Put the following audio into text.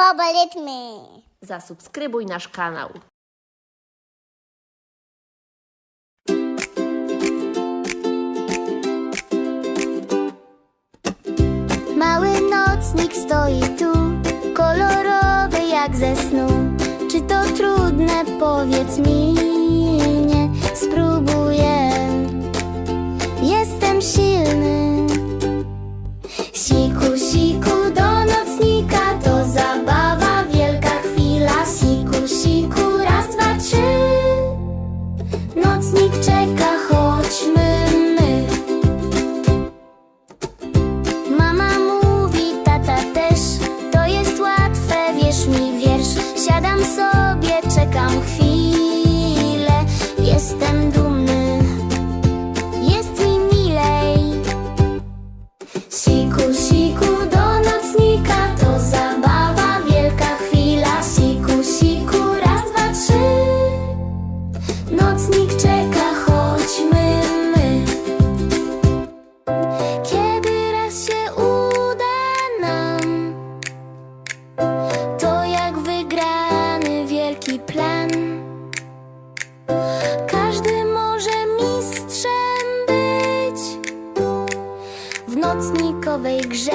Pobaletmy. Zasubskrybuj nasz kanał. Mały nocnik stoi tu, kolorowy jak ze snu. Czy to trudne? Powiedz mi, nie spróbuję. piszesz mi wiersz. Siadam sobie, czekam chwilę. Jestem dumny. Jest mi milej. Siku, siku do nocnika To zabawa, wielka chwila. Siku, siku, raz, dwa, trzy. Nocnik czeka. nocnikowej grze.